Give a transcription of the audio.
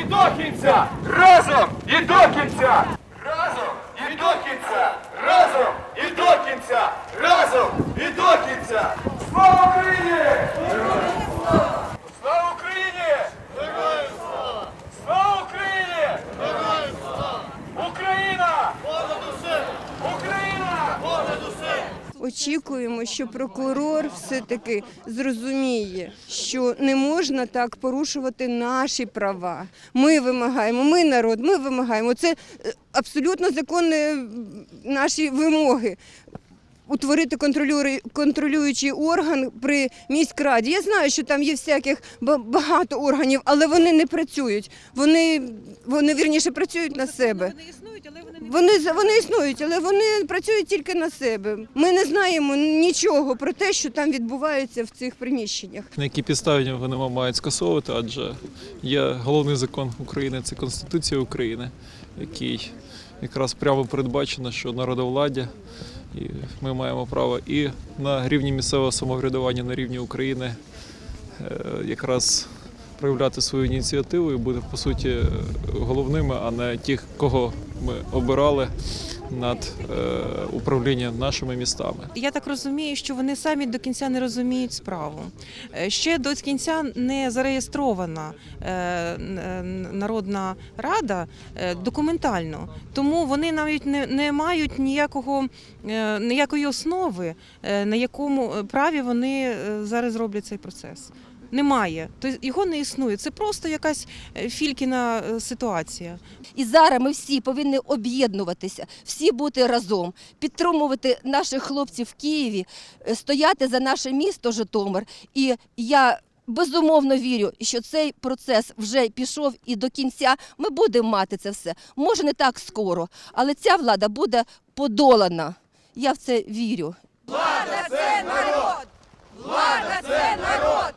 до кінця! Разом і до кінця! Разом і до кінця! Разом і до кінця! Разом і до кінця! Слава Україні! Слава Україні! Героям слава! Слава Україні! Героям слава! Україна! Понад усе! Україна! Понад усе! Очікуємо, що прокурор все-таки зрозуміє, що не можна так порушувати наші права. Ми вимагаємо, ми народ, ми вимагаємо. Це е, абсолютно законні наші вимоги. Утворити контролюючий орган при міськраді. Я знаю, що там є всяких багато органів, але вони не працюють. Вони, вони вірніше працюють на себе. Вони існують, але вони Вони вони існують, але вони працюють тільки на себе. Ми не знаємо нічого про те, що там відбувається в цих приміщеннях. На які підставі вони мають скасовувати, адже є головний закон України це Конституція України, який якраз прямо передбачено, що народовладдя, і ми маємо право і на рівні місцевого самоврядування, на рівні України е, якраз проявляти свою ініціативу і бути по суті головними, а не тих, кого ми обирали над е, управлінням нашими містами. Я так розумію, що вони самі до кінця не розуміють справу. Е, Ще до кінця не зареєстрована е, Народна рада документально, тому вони навіть не, не мають ніякого ніякої основи, на якому праві вони зараз роблять цей процес. Немає, тобто його не існує. Це просто якась е, фількіна е, ситуація. І зараз ми всі повинні об'єднуватися, всі бути разом, підтримувати наших хлопців в Києві, е, стояти за наше місто Житомир. І я безумовно вірю, що цей процес вже пішов і до кінця ми будемо мати це все. Може, не так скоро, але ця влада буде подолана. Я в це вірю. Влада це народ! Влада це народ!